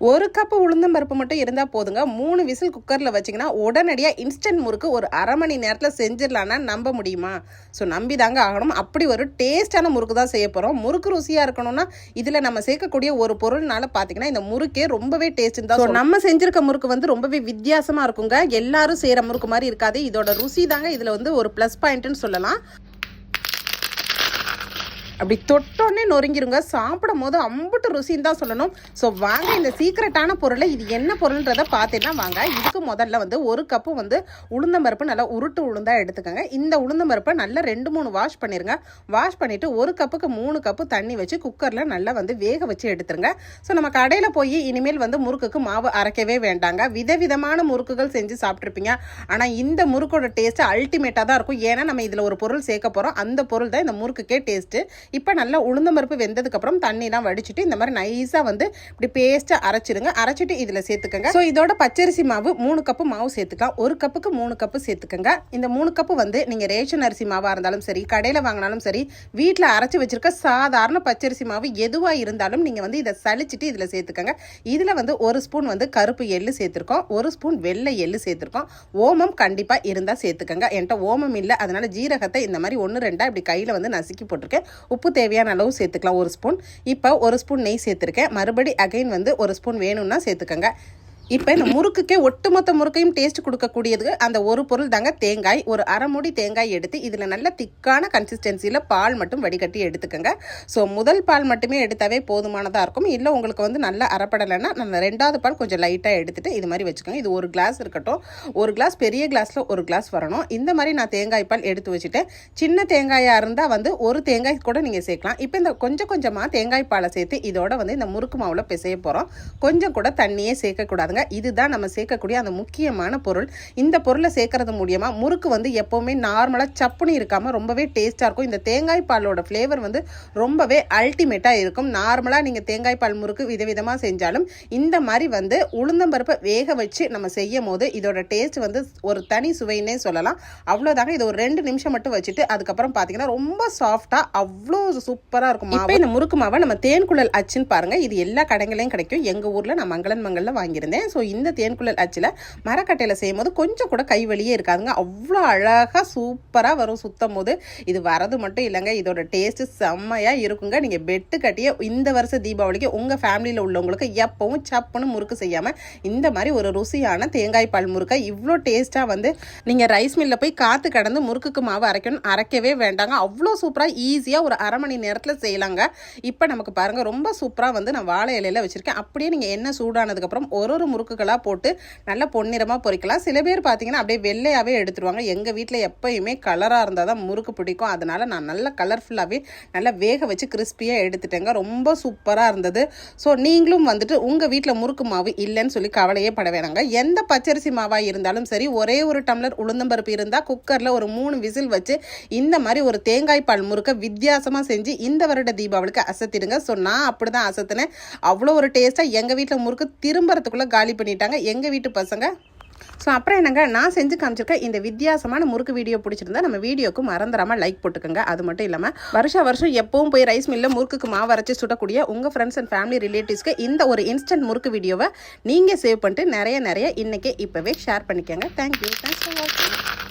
ஒரு கப்பு உளுந்தம் பருப்பு மட்டும் இருந்தால் போதுங்க. மூணு விசில் குக்கரில் வச்சிங்கன்னா உடனடியாக இன்ஸ்டன்ட் முறுக்கு ஒரு அரை மணி நேரத்தில் செஞ்சிடலான்னா நம்ப முடியுமா? ஸோ நம்பி தாங்க ஆகணும். அப்படி ஒரு டேஸ்டான முறுக்கு தான் செய்ய போகிறோம் முறுக்கு ருசியாக இருக்கணும்னா இதில் நம்ம சேர்க்கக்கூடிய ஒரு பொருள்னால பார்த்தீங்கன்னா இந்த முறுக்கே ரொம்பவே டேஸ்ட் தான் So, நம்ம செஞ்சிருக்க முறுக்கு வந்து ரொம்பவே வித்தியாசமாக இருக்குங்க. எல்லாரும் செய்கிற முறுக்கு மாதிரி இருக்காது. இதோட ருசி தாங்க இதில் வந்து ஒரு ப்ளஸ் பாயிண்ட்னு சொல்லலாம். அப்படி தொட்டோன்னே நொறுங்கிருங்க. சாப்பிடும் போது அம்புட்டு ருசின்னு தான் சொல்லணும். ஸோ வாங்க இந்த சீக்ரெட்டான பொருளை இது என்ன பொருள்ன்றதை பார்த்தீங்கன்னா வாங்க இதுக்கு முதல்ல வந்து ஒரு கப்பு வந்து உளுந்தம்பருப்பு நல்லா உருட்டு உளுந்தா எடுத்துக்கோங்க. இந்த உளுந்தம்பருப்பை நல்லா ரெண்டு மூணு வாஷ் பண்ணிருங்க. வாஷ் பண்ணிவிட்டு ஒரு கப்புக்கு மூணு கப்பு தண்ணி வச்சு குக்கரில் நல்லா வந்து வேக வச்சு எடுத்துருங்க. ஸோ நம்ம கடையில் போய் இனிமேல் வந்து முறுக்குக்கு மாவு அரைக்கவே வேண்டாங்க. விதவிதமான முறுக்குகள் செஞ்சு சாப்பிட்ருப்பீங்க ஆனால் இந்த முறுக்கோட டேஸ்ட்டு அல்டிமேட்டாக தான் இருக்கும். ஏன்னா நம்ம இதில் ஒரு பொருள் சேர்க்க போகிறோம் அந்த பொருள் தான் இந்த முறுக்குக்கே டேஸ்ட்டு இப்போ நல்லா உளுந்தம்பருப்பு வெந்ததுக்கப்புறம் தண்ணிலாம் வடிச்சிட்டு இந்த மாதிரி நைஸாக வந்து இப்படி பேஸ்ட்டாக அரைச்சிடுங்க அரைச்சிட்டு இதில் சேர்த்துக்கோங்க. ஸோ இதோட பச்சரிசி மாவு மூணு கப்பு மாவு சேர்த்துக்கலாம். ஒரு கப்புக்கு மூணு கப்பு சேர்த்துக்கோங்க. இந்த மூணு கப்பு வந்து நீங்கள் ரேஷன் அரிசி மாவாக இருந்தாலும் சரி கடையில் வாங்கினாலும் சரி வீட்டில் அரைச்சி வச்சிருக்க சாதாரண பச்சரிசி மாவு எதுவாக இருந்தாலும் நீங்கள் வந்து இதை சளிச்சிட்டு இதில் சேர்த்துக்கோங்க. இதில் வந்து ஒரு ஸ்பூன் வந்து கருப்பு எள்ளு சேர்த்துருக்கோம். ஒரு ஸ்பூன் வெள்ளை எள்ளு சேர்த்துருக்கோம். ஓமம் கண்டிப்பாக இருந்தால் சேர்த்துக்கோங்க. என்கிட்ட ஓமம் இல்லை. அதனால் ஜீரகத்தை இந்த மாதிரி ஒன்று ரெண்டாக இப்படி கையில் வந்து நசுக்கி போட்டிருக்கேன். உப்பு தேவையான அளவு சேர்த்துக்கலாம். ஒரு ஸ்பூன் இப்போ ஒரு ஸ்பூன் நெய் சேர்த்துருக்கேன். மறுபடி அகைன் வந்து ஒரு ஸ்பூன் வேணும்னா சேர்த்துக்கோங்க. இப்போ இந்த முறுக்குக்கே ஒட்டுமொத்த முறுக்கையும் டேஸ்ட் கொடுக்கக்கூடியது அந்த ஒரு பொருள் தாங்க தேங்காய். ஒரு அரை மூடி தேங்காய் எடுத்து இதில் நல்ல திக்கான கன்சிஸ்டன்சியில் பால் மட்டும் வடிகட்டி எடுத்துக்கோங்க. ஸோ முதல் பால் மட்டுமே எடுத்தாவே போதுமானதாக இருக்கும். இல்லை உங்களுக்கு வந்து நல்லா அறப்படலைன்னா நம்ம ரெண்டாவது பால் கொஞ்சம் லைட்டாக எடுத்துகிட்டு இது மாதிரி வச்சுக்கோங்க. இது ஒரு கிளாஸ் இருக்கட்டும். ஒரு கிளாஸ் பெரிய கிளாஸில் ஒரு கிளாஸ் வரணும். இந்த மாதிரி நான் தேங்காய் பால் எடுத்து வச்சுட்டேன் சின்ன தேங்காயாக இருந்தால் வந்து ஒரு தேங்காய் கூட நீங்கள் சேர்க்கலாம். இப்போ இந்த கொஞ்சம் கொஞ்சமாக தேங்காய் பாலை சேர்த்து இதோட வந்து இந்த முறுக்கு மாவில் பிசைய போகிறோம் கொஞ்சம் கூட தண்ணியே சேர்க்கக்கூடாது சேர்க்கக்கூடாதுங்க இதுதான் நம்ம சேர்க்கக்கூடிய அந்த முக்கியமான பொருள். இந்த பொருளை சேர்க்கறது மூலியமா முறுக்கு வந்து எப்போவுமே நார்மலாக சப்புனி இருக்காமல் ரொம்பவே டேஸ்ட்டாக இருக்கும். இந்த தேங்காய் பாலோட ஃப்ளேவர் வந்து ரொம்பவே அல்டிமேட்டாக இருக்கும். நார்மலாக நீங்கள் தேங்காய் பால் முறுக்கு விதவிதமாக செஞ்சாலும் இந்த மாதிரி வந்து உளுந்தம்பருப்பை வேக வச்சு நம்ம செய்யும் போது இதோட டேஸ்ட் வந்து ஒரு தனி சுவைன்னே சொல்லலாம். அவ்வளோதாங்க. இது ஒரு ரெண்டு நிமிஷம் மட்டும் வச்சுட்டு அதுக்கப்புறம் பார்த்தீங்கன்னா ரொம்ப சாஃப்டாக அவ்வளோ சூப்பராக இருக்கும் இப்போ இந்த முறுக்கு மாவை நம்ம தேன்குழல் அச்சுன்னு பாருங்க. இது எல்லா கடைகளையும் கிடைக்கும். எங்கள் ஊரில் நான் மங்களன் மங்கலில் வாங்கியிருந்தேன். ஸோ இந்த தேன்குழல் அச்சில் மரக்கட்டையில் செய்யும் போது கொஞ்சம் கூட கை வலியே இருக்காதுங்க. அவ்வளோ அழகாக சூப்பராக வரும் சுத்தம் போது இது வரது மட்டும் இல்லைங்க. இதோட டேஸ்ட்டு செம்மையாக இருக்குங்க. நீங்கள் பெட்டு கட்டியே இந்த வருஷ தீபாவளிக்கு உங்கள் ஃபேமிலியில் உள்ளவங்களுக்கு எப்பவும் சப்புன்னு முறுக்கு செய்யாமல் இந்த மாதிரி ஒரு ருசியான தேங்காய் பால் முறுக்கை இவ்வளோ டேஸ்ட்டாக வந்து நீங்கள் ரைஸ் மில்லில் போய் காற்று கடந்து முறுக்குக்கு மாவு அரைக்கணும் அரைக்கவே வேண்டாங்க. அவ்வளோ சூப்பராக ஈஸியாக ஒரு அரை மணி நேரத்தில் செய்யலாங்க. இப்போ நமக்கு பாருங்கள் ரொம்ப சூப்பராக வந்து நான் வாழை இலையில் வச்சுருக்கேன். அப்படியே நீங்கள் எண்ணெய் சூடானதுக்கப்புறம் ஒரு ஒரு முறுக்குகளாக போட்டு நல்லா பொன்னிறமாக பொறிக்கலாம். சில பேர் பார்த்தீங்கன்னா அப்படியே வெள்ளையாகவே எடுத்துருவாங்க. எங்கள் வீட்டில் எப்பயுமே கலராக இருந்தால் தான் முறுக்கு பிடிக்கும். அதனால் நான் நல்லா கலர்ஃபுல்லாகவே நல்லா வேக வச்சு கிறிஸ்பியாக எடுத்துட்டேங்க. ரொம்ப சூப்பராக இருந்தது. ஸோ நீங்களும் வந்துட்டு உங்கள் வீட்டில் முறுக்கு மாவு இல்லைன்னு சொல்லி கவலையே பட வேணாங்க. எந்த பச்சரிசி மாவாக இருந்தாலும் சரி ஒரே ஒரு டம்ளர் உளுந்தம்பருப்பு இருந்தால் குக்கரில் ஒரு மூணு விசில் வச்சு இந்த மாதிரி ஒரு தேங்காய் பால் முறுக்க வித்தியாசமாக செஞ்சு இந்த வருட தீபாவளிக்கு அசத்திடுங்க. ஸோ நான் அப்படி தான் அசத்தினேன். அவ்வளோ ஒரு டேஸ்ட்டாக எங்கள் வீட்டில் முறுக்கு திரும்புறதுக்குள்ளே காலி பண்ணிட்டாங்க எங்கள் வீட்டு பசங்க. ஸோ அப்புறம் என்னங்க நான் செஞ்சு காமிச்சிருக்கேன் இந்த வித்தியாசமான முறுக்கு வீடியோ பிடிச்சிருந்தா நம்ம வீடியோக்கு மறந்துடாமல் லைக் போட்டுக்கோங்க. அது மட்டும் இல்லாமல் வருஷ வருஷம் எப்பவும் போய் ரைஸ் மில்லில் முறுக்குக்கு மாவு அரைச்சி சுடக்கூடிய உங்கள் ஃப்ரெண்ட்ஸ் அண்ட் ஃபேமிலி ரிலேட்டிவ்ஸ்க்கு இந்த ஒரு இன்ஸ்டன்ட் முறுக்கு வீடியோவை நீங்கள் சேவ் பண்ணிட்டு நிறைய நிறைய இன்றைக்கே இப்போவே ஷேர் பண்ணிக்கோங்க. தேங்க்யூ தேங்க்ஸ் ஃபார் வாட்சிங்